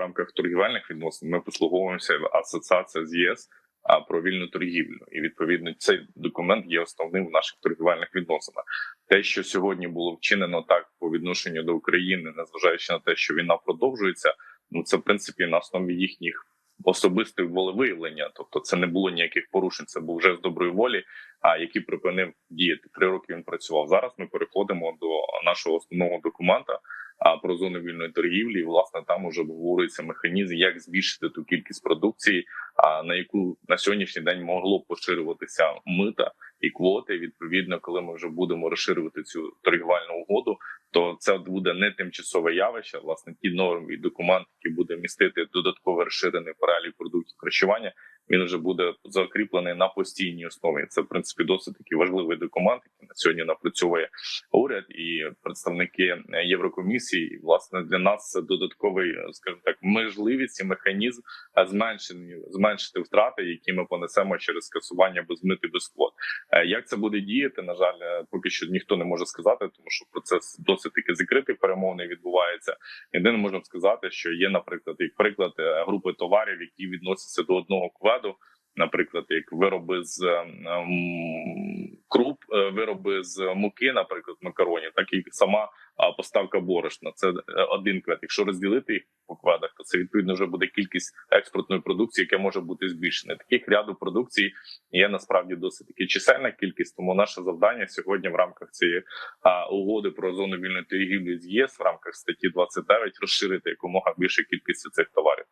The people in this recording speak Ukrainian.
рамках торгівельних відносин ми послуговуємося асоціація з ЄС про вільну торгівлю, і відповідно цей документ є основним в наших торгівельних відносинах. Те, що сьогодні було вчинено так по відношенню до України, незважаючи на те, що війна продовжується, ну це в принципі на основі їхніх. Особистих волевиявлення, тобто це не було ніяких порушень. Це був вже з доброї волі, а який припинив діяти. Три роки він працював. Зараз ми переходимо до нашого основного документа про зону вільної торгівлі. І, власне, там уже обговорюється механізм, як збільшити ту кількість продукції, а на яку на сьогоднішній день могло поширюватися мита і квоти. Відповідно, коли ми вже будемо розширювати цю торгівельну угоду, то це буде не тимчасове явище. Власне, ті норми і документ, які буде містити додатково розширений перелік продуктів харчування. Він вже буде закріплений на постійній основі. Це в принципі досить такий важливий документ, сьогодні напрацьовує уряд і представники Єврокомісії. І, власне для нас це додатковий, скажімо так, можливість і механізм зменшення зменшити втрати, які ми понесемо через скасування без мити без квот. Е, Як це буде діяти? На жаль, е, поки що ніхто не може сказати, тому що процес досить таки закритий перемовний відбувається. Єдине можна сказати, що є, наприклад, як приклад е, групи товарів, які відносяться до одного кведу. Наприклад, як вироби з е, м, круп, е, вироби з муки, наприклад, макаронів, так і сама поставка борошна. Це е, один квет. Якщо розділити їх по кведах, то це відповідно вже буде кількість експортної продукції, яка може бути збільшена. Таких ряду продукції є насправді досить таки чисельна кількість. Тому наше завдання сьогодні в рамках цієї угоди про зону вільної торгівлі з ЄС в рамках статті 29 розширити якомога більше кількості цих товарів.